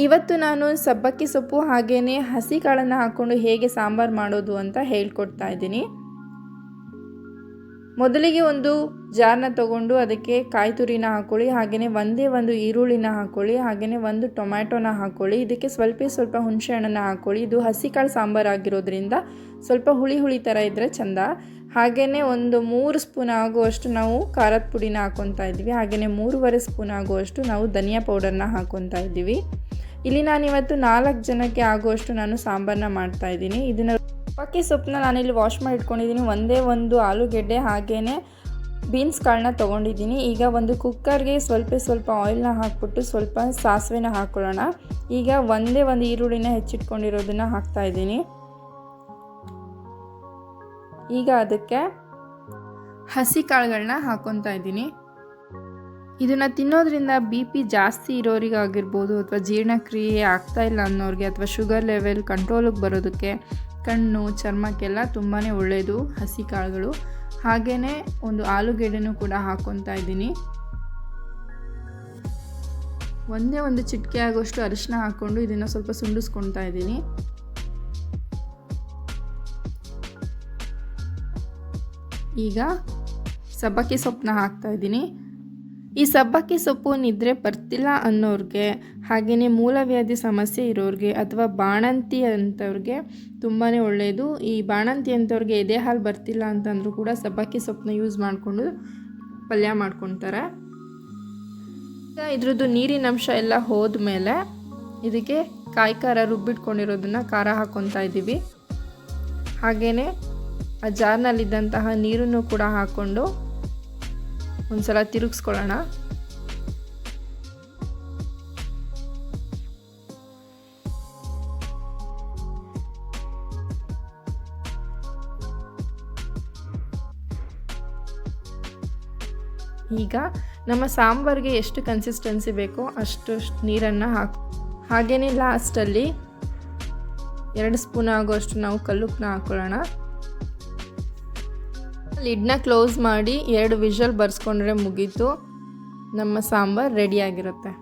ಇವತ್ತು ನಾನು ಸಬ್ಬಕ್ಕಿ ಸೊಪ್ಪು ಹಾಗೆಯೇ ಹಸಿ ಕಾಳನ್ನು ಹಾಕ್ಕೊಂಡು ಹೇಗೆ ಸಾಂಬಾರು ಮಾಡೋದು ಅಂತ ಹೇಳ್ಕೊಡ್ತಾ ಇದ್ದೀನಿ. ಮೊದಲಿಗೆ ಒಂದು ಜಾರ್ನ ತಗೊಂಡು ಅದಕ್ಕೆ ಕಾಯಿ ತುರಿನ ಹಾಕ್ಕೊಳ್ಳಿ ಹಾಗೆಯೇ ಒಂದೇ ಒಂದು ಈರುಳ್ಳಿನ ಹಾಕ್ಕೊಳ್ಳಿ ಹಾಗೆಯೇ ಒಂದು ಟೊಮ್ಯಾಟೊನ ಹಾಕ್ಕೊಳ್ಳಿ ಇದಕ್ಕೆ ಸ್ವಲ್ಪ ಸ್ವಲ್ಪ ಹುಣಸೆ ಹಣ್ಣನ್ನು ಹಾಕ್ಕೊಳ್ಳಿ ಇದು ಹಸಿ ಕಾಳು ಸಾಂಬಾರು ಆಗಿರೋದ್ರಿಂದ ಸ್ವಲ್ಪ ಹುಳಿ ಹುಳಿ ಥರ ಇದ್ದರೆ ಚಂದ. ಹಾಗೆಯೇ ಒಂದು ಮೂರು ಸ್ಪೂನ್ ಆಗುವಷ್ಟು ನಾವು ಖಾರದ ಪುಡಿನ ಹಾಕ್ಕೊತಾ ಇದ್ದೀವಿ. ಹಾಗೆಯೇ ಮೂರುವರೆ ಸ್ಪೂನ್ ಆಗುವಷ್ಟು ನಾವು ಧನಿಯಾ ಪೌಡರ್ನ ಹಾಕ್ಕೊತಾ ಇದ್ದೀವಿ. ಇಲ್ಲಿ ನಾನಿವತ್ತು ನಾಲ್ಕು ಜನಕ್ಕೆ ಆಗುವಷ್ಟು ನಾನು ಸಾಂಬಾರನ್ನ ಮಾಡ್ತಾಯಿದ್ದೀನಿ ಇದನ್ನು ಪಕ್ಕಿ ಸೊಪ್ಪನ್ನ ನಾನಿಲ್ಲಿ ವಾಶ್ ಮಾಡಿ ಇಟ್ಕೊಂಡಿದ್ದೀನಿ. ಒಂದೇ ಒಂದು ಆಲೂಗೆಡ್ಡೆ ಬೀನ್ಸ್ ಕಾಳನ್ನ ತೊಗೊಂಡಿದ್ದೀನಿ. ಈಗ ಒಂದು ಕುಕ್ಕರ್ಗೆ ಸ್ವಲ್ಪ ಸ್ವಲ್ಪ ಆಯಿಲ್ನ ಹಾಕ್ಬಿಟ್ಟು ಸ್ವಲ್ಪ ಸಾಸಿವೆನ ಹಾಕ್ಕೊಳ್ಳೋಣ ಈಗ ಒಂದೇ ಒಂದು ಈರುಳ್ಳಿನ ಹೆಚ್ಚಿಟ್ಕೊಂಡಿರೋದನ್ನು ಹಾಕ್ತಾಯಿದ್ದೀನಿ ಈಗ ಅದಕ್ಕೆ ಹಸಿ ಕಾಳುಗಳನ್ನ ಹಾಕ್ಕೊತಾ ಇದ್ದೀನಿ. ಇದನ್ನು ತಿನ್ನೋದ್ರಿಂದ ಬಿ ಪಿ ಜಾಸ್ತಿ ಇರೋರಿಗಾಗಿರ್ಬೋದು ಅಥವಾ ಜೀರ್ಣಕ್ರಿಯೆ ಆಗ್ತಾ ಇಲ್ಲ ಅನ್ನೋರಿಗೆ ಅಥವಾ ಶುಗರ್ ಲೆವೆಲ್ ಕಂಟ್ರೋಲಿಗೆ ಬರೋದಕ್ಕೆ ಕಣ್ಣು, ಚರ್ಮಕ್ಕೆಲ್ಲ ತುಂಬಾ ಒಳ್ಳೆಯದು ಹಸಿ ಕಾಳುಗಳು. ಹಾಗೆಯೇ ಒಂದು ಆಲೂಗೆಡ್ಡೆನೂ ಕೂಡ ಹಾಕ್ಕೊತಾ ಇದ್ದೀನಿ. ಒಂದೇ ಒಂದು ಚಿಟಿಕೆ ಆಗೋಷ್ಟು ಅರಿಶಿನ ಹಾಕ್ಕೊಂಡು ಇದನ್ನು ಸ್ವಲ್ಪ ಸುಂಡಿಸ್ಕೊತಾ ಇದ್ದೀನಿ. ಈಗ ಸಬ್ಬಕ್ಕಿ ಸೊಪ್ಪನ್ನ ಹಾಕ್ತಾ ಇದ್ದೀನಿ. ಈ ಸಬ್ಬಕ್ಕಿ ಸೊಪ್ಪು ನಿದ್ರೆ ಬರ್ತಿಲ್ಲ ಅನ್ನೋರಿಗೆ ಹಾಗೆಯೇ ಮೂಲವ್ಯಾಧಿ ಸಮಸ್ಯೆ ಇರೋರಿಗೆ ಅಥವಾ ಬಾಣಂತಿ ಅಂಥವ್ರಿಗೆ ತುಂಬಾ ಒಳ್ಳೆಯದು ಈ ಬಾಣಂತಿ ಅಂಥವ್ರಿಗೆ ಎದೆ ಹಾಲು ಬರ್ತಿಲ್ಲ ಅಂತಂದರೂ ಕೂಡ ಸಬ್ಬಕ್ಕಿ ಸೊಪ್ಪನ್ನ ಯೂಸ್ ಮಾಡಿಕೊಂಡು ಪಲ್ಯ ಮಾಡ್ಕೊತಾರೆ. ಇದ್ರದ್ದು ನೀರಿನ ಅಂಶ ಎಲ್ಲ ಹೋದ್ಮೇಲೆ ಇದಕ್ಕೆ ಕಾಯಿ ಖಾರ ರುಬ್ಬಿಟ್ಕೊಂಡಿರೋದನ್ನು ಖಾರ ಹಾಕ್ಕೊತಾ ಇದ್ದೀವಿ. ಹಾಗೆಯೇ ಆ ಜಾರ್ನಲ್ಲಿದ್ದಂತಹ ನೀರನ್ನು ಕೂಡ ಹಾಕ್ಕೊಂಡು ಒಂದು ಸಲ ತಿರುಗಿಸ್ಕೊಳ್ಳೋಣ. ಈಗ ನಮ್ಮ ಸಾಂಬಾರಿಗೆ ಎಷ್ಟು ಕನ್ಸಿಸ್ಟೆನ್ಸಿ ಬೇಕೋ ಅಷ್ಟು ನೀರನ್ನು ಹಾಕಿ ಹಾಗೆಯೇ ಲಾಸ್ಟಲ್ಲಿ ಎರಡು ಸ್ಪೂನ್ ಆಗೋಷ್ಟು ನಾವು ಕಲ್ಲುಪ್ಪನ್ನ ಹಾಕ್ಕೊಳ್ಳೋಣ ಲಿಡ್ನ ಕ್ಲೋಸ್ ಮಾಡಿ ಎರಡು ವಿಷಲ್ ಬರ್ಸ್ಕೊಂಡ್ರೆ ಮುಗೀತು. ನಮ್ಮ ಸಾಂಬಾರು ರೆಡಿಯಾಗಿರುತ್ತೆ